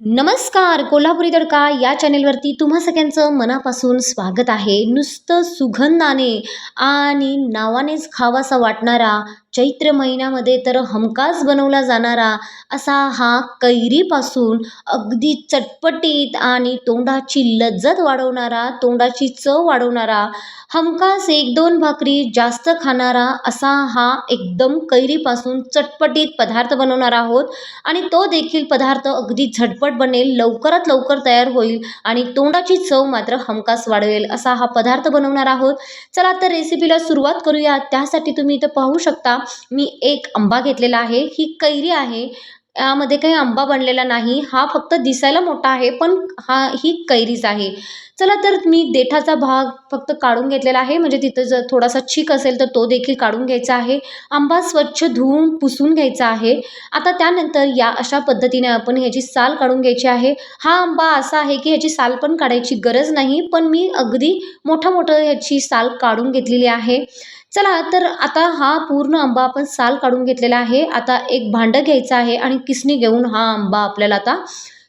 नमस्कार कोल्हापुरी तडका या चॅनेलवरती तुम्हा सगळ्यांचं मनापासून स्वागत आहे. नुसतं सुगंधाने आणि नावानेच खावासा वाटणारा चैत्र महिन्यामध्ये तर हमखास बनवला जाणारा असा हा कैरीपासून अगदी चटपटीत आणि तोंडाची लज्जत वाढवणारा तोंडाची चव वाढवणारा हमखास एक दोन भाकरी जास्त खाणारा असा हा एकदम कैरीपासून चटपटीत पदार्थ बनवणार आहोत. आणि तो देखील पदार्थ अगदी झटपट बनेल लवकरात लवकर तयार होईल आणि तोंडाची चव मात्र हमखास वाढवेल असा हा पदार्थ बनवणार आहोत. चला तर रेसिपीला सुरुवात करूया. त्यासाठी तुम्ही इथं पाहू शकता मी एक आंबा घेतलेला आहे. ही कैरी आहे. यामध्ये काही आंबा बनलेला नाही. हा फक्त दिसायला मोठा आहे पण हा ही कैरीच आहे. चला तर मी देठाचा भाग फक्त काढून घेतलेला आहे. म्हणजे तिथं जर थोडासा चीक असेल तर तो देखील काढून घ्यायचा आहे. आंबा स्वच्छ धुवून पुसून घ्यायचा आहे. आता त्यानंतर या अशा पद्धतीने आपण ह्याची साल काढून घ्यायची आहे. हा आंबा असा आहे की ह्याची साल पण काढायची गरज नाही पण मी अगदी मोठं मोठं ह्याची साल काढून घेतलेली आहे. चला तर आता हा पूर्ण आंबा आपण साल काढून घेतलेला आहे. आता एक भांडं घ्यायचं आहे आणि किसणी घेऊन हा आंबा आपल्याला आता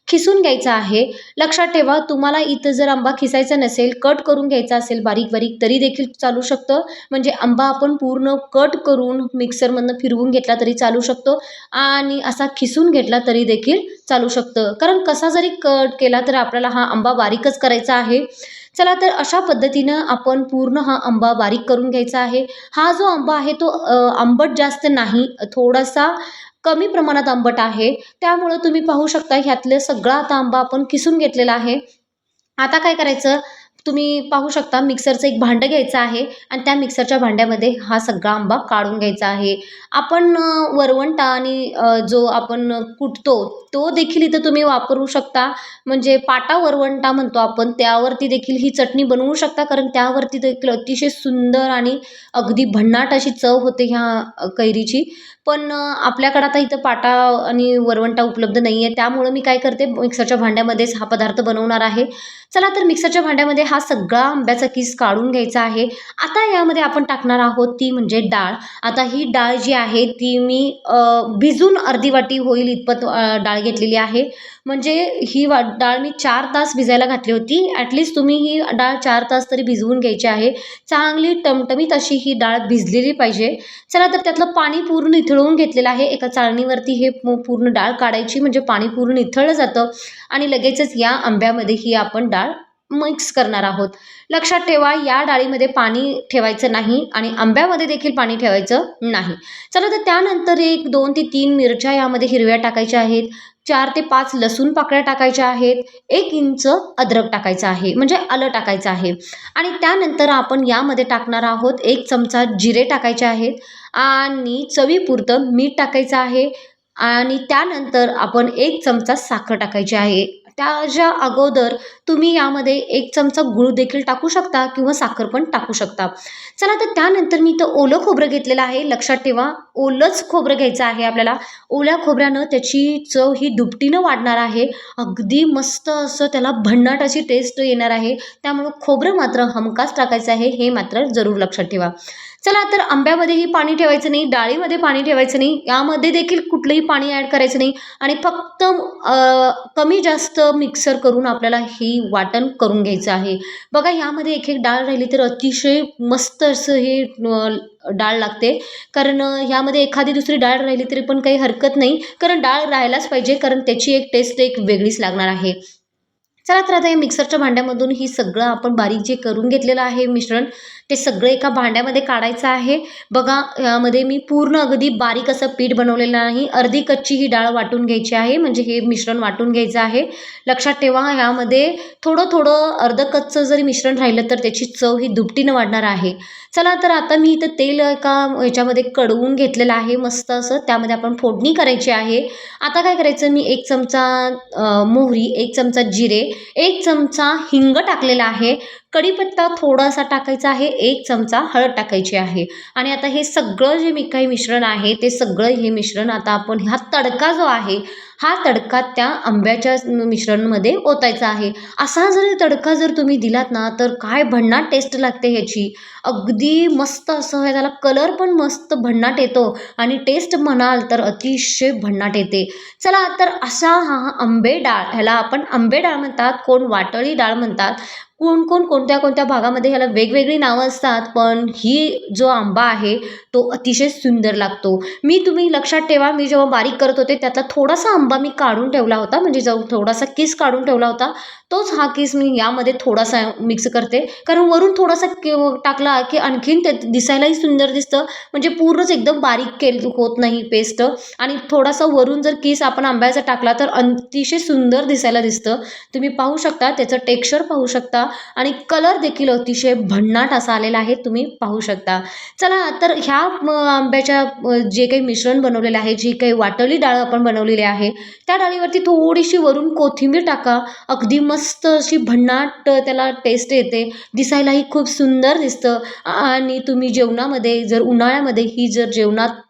खिसून घ्यायचा आहे. लक्षात ठेवा तुम्हाला इथं जर आंबा खिसायचा नसेल कट करून घ्यायचा असेल बारीक बारीक तरी देखील चालू शकतं. म्हणजे आंबा आपण पूर्ण कट करून मिक्सरमधनं फिरवून घेतला तरी चालू शकतो आणि असा खिसून घेतला तरी देखील चालू शकतं. कारण कसा जरी कट केला तर आपल्याला हा आंबा बारीकच करायचा आहे. चला तर अशा पद्धतीनं आपण पूर्ण हा आंबा बारीक करून घ्यायचा आहे. हा जो आंबा आहे तो आंबट जास्त नाही थोडासा कमी प्रमाणात आंबट आहे. त्यामुळं तुम्ही पाहू शकता ह्यातलं सगळा आता आंबा आपण किसून घेतलेला आहे. आता काय करायचं? तुम्ही पाहू शकता मिक्सरचं एक भांडं घ्यायचं आहे आणि त्या मिक्सरच्या भांड्यामध्ये हा सगळा आंबा काढून घ्यायचा आहे. आपण वरवंटा आणि जो आपण कुटतो तो देखील इथं तुम्ही वापरू शकता. म्हणजे पाटा वरवंटा म्हणतो आपण त्यावरती देखील ही चटणी बनवू शकता कारण त्यावरती देखील अतिशय सुंदर आणि अगदी भन्नाट अशी चव होते ह्या कैरीची. पण आपल्याकडं आता इथं पाटा आणि वरवंटा उपलब्ध नाही आहे त्यामुळं मी काय करते मिक्सरच्या भांड्यामध्येच हा पदार्थ बनवणार आहे. चला तर मिक्सरच्या भांड्यामध्ये हा हा सगळा आंब्याचा किस काढून घ्यायचा आहे. आता यामध्ये आपण टाकणार आहोत ती म्हणजे डाळ. आता ही डाळ जी आहे ती मी भिजून अर्धी वाटी होईल इतपत डाळ घेतलेली आहे. म्हणजे ही वा डाळ मी चार तास भिजायला घातली होती. ॲटलिस्ट तुम्ही ही डाळ चार तास तरी भिजवून घ्यायची आहे. चांगली टमटमीत अशी ही डाळ भिजलेली पाहिजे. चला तर त्यातलं पाणी पूर्ण निथळवून घेतलेलं आहे. एका चाळणीवरती हे पूर्ण डाळ काढायची. म्हणजे पाणी पूर्ण निथळलं जातं. आणि लगेचच या आंब्यामध्ये ही आपण डाळ मिक्स करणार आहोत. लक्षात ठेवा या डाळीमध्ये पाणी ठेवायचं नाही आणि आंब्यामध्ये देखील पाणी ठेवायचं नाही. चला तर त्यानंतर एक दोन ते तीन मिरच्या यामध्ये हिरव्या टाकायच्या आहेत. चार ते पाच लसूण पाकळ्या टाकायच्या आहेत. एक इंच अद्रक टाकायचं आहे म्हणजे आलं टाकायचं आहे. आणि त्यानंतर आपण यामध्ये टाकणार आहोत एक चमचा जिरे टाकायचे आहेत आणि चवीपुरतं मीठ टाकायचं आहे. आणि त्यानंतर आपण एक चमचा साखर टाकायची आहे. त्याच्या अगोदर तुम्ही यामध्ये एक चमचा गूळ देखील टाकू शकता किंवा साखर पण टाकू शकता. चला तर त्यानंतर मी इथं ओलं खोबरं घेतलेलं आहे. लक्षात ठेवा ओलंच खोबरं घ्यायचं आहे आपल्याला. ओल्या खोबऱ्यानं त्याची चव ही दुपटीनं वाढणार आहे. अगदी मस्त असं त्याला भन्नाट अशी टेस्ट येणार आहे. त्यामुळं खोबरं मात्र हमखास टाकायचं आहे हे मात्र जरूर लक्षात ठेवा. चला तर आंब्यामध्येही पाणी ठेवायचं नाही डाळीमध्ये पाणी ठेवायचं नाही यामध्ये देखील कुठलंही पाणी ॲड करायचं नाही आणि फक्त कमी जास्त मिक्सर करून आपल्याला हे वाटण करून घ्यायचं आहे. बघा यामध्ये एक एक डाळ राहिली तर अतिशय मस्त असं हे डाळ लागते. कारण यामध्ये एखादी दुसरी डाळ राहिली तरी पण काही हरकत नाही कारण डाळ राहायलाच पाहिजे कारण त्याची एक टेस्ट एक वेगळीच लागणार आहे. चला तर आता या मिक्सरच्या भांड्यामधून ही सगळं आपण बारीक जे करून घेतलेलं आहे मिश्रण ते सगळं एका भांड्यामध्ये काढायचं आहे. बघा यामध्ये मी पूर्ण अगदी बारीक असं पीठ बनवलेलं नाही. अर्धी कच्ची ही डाळ वाटून घ्यायची आहे. म्हणजे हे मिश्रण वाटून घ्यायचं आहे. लक्षात ठेवा ह्यामध्ये थोडं थोडं अर्ध कच्चं जरी मिश्रण राहिलं तर त्याची चव ही दुपटीनं वाढणार आहे. चला तर आता मी इथं तेल एका ह्याच्यामध्ये कडवून घेतलेलं आहे मस्त असं. त्यामध्ये आपण फोडणी करायची आहे. आता काय करायचं? मी एक चमचा मोहरी एक चमचा जिरे एक चमचा हिंग टाकलेला आहे. कढीपत्ता थोडासा टाकायचा आहे एक चमचा हळद टाकायची आहे. आणि आता हे सगळं जे मी काही मिश्रण आहे ते सगळं हे मिश्रण आता आपण हा तडका जो आहे हा तडका त्या आंब्याच्या मिश्रणमध्ये ओतायचा आहे. असा जर तडका जर तुम्ही दिलात ना तर काय भन्नाट टेस्ट लागते ह्याची. अगदी मस्त असं आहे त्याला कलर पण मस्त भन्नाट येतो आणि टेस्ट म्हणाल तर अतिशय भन्नाट येते. चला तर असा हा आंबे डाळ ह्याला आपण आंबे डाळ म्हणतात कोण वाटळी डाळ म्हणतात कोण कोण कोणत्या कोणत्या भागामध्ये ह्याला वेगवेगळी नावं असतात पण ही जो आंबा आहे तो अतिशय सुंदर लागतो. मी तुम्ही लक्षात ठेवा मी जेव्हा बारीक करत होते त्यातला थोडासा आंबा मी काढून ठेवला होता. म्हणजे जो थोडासा किस काढून ठेवला होता तोच हा किस मी यामध्ये थोडासा मिक्स करते. कारण वरून थोडासा टाकला की आणखीन ते दिसायलाही सुंदर दिसतं. म्हणजे पूर्णच एकदम बारीक केल होत नाही पेस्ट आणि थोडासा वरून जर किस आपण आंब्याचा टाकला तर अतिशय सुंदर दिसायला दिसतं. तुम्ही पाहू शकता त्याचं टेक्स्चर पाहू शकता आणि कलर देखील अतिशय भन्नाट असा आलेला आहे तुम्ही पाहू शकता. चला तर ह्या आंब्याच्या जे काही मिश्रण बनवलेलं आहे जी काही वाटली डाळ आपण बनवलेली आहे त्या डाळीवरती थोडीशी वरून कोथिंबीर टाका. अगदी मस्त अशी भन्नाट त्याला टेस्ट येते. दिसायलाही खूप सुंदर दिसतं. आणि तुम्ही जेवणामध्ये जर उन्हाळ्यामध्ये ही जर जेवणात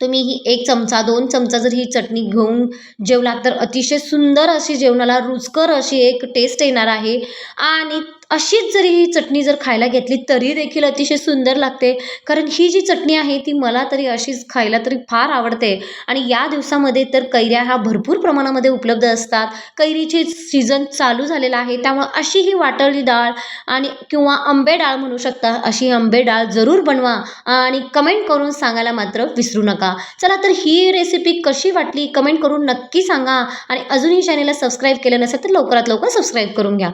तुम्ही ही एक चमचा दोन चमचा जर ही चटणी घेऊन जेवलात तर अतिशय सुंदर अशी जेवणाला रुचकर अशी एक टेस्ट येणार आहे. आणि अशीच जरी ही चटणी जर खायला घेतली तरी देखील अतिशय सुंदर लागते. कारण ही जी चटणी आहे ती मला तरी अशीच खायला तरी फार आवडते. आणि या दिवसामध्ये तर कैऱ्या ह्या भरपूर प्रमाणामध्ये उपलब्ध असतात. कैरीचे सीझन चालू झालेला आहे त्यामुळे अशी ही वाटळी डाळ आणि किंवा आंबे डाळ म्हणू शकता अशी आंबे डाळ जरूर बनवा आणि कमेंट करून सांगायला मात्र विसरू नका. चला तर ही रेसिपी कशी वाटली कमेंट करून नक्की सांगा. आणि अजूनही चॅनेलला सबस्क्राईब केलं नसेल तर लवकरात लवकर सबस्क्राईब करून घ्या.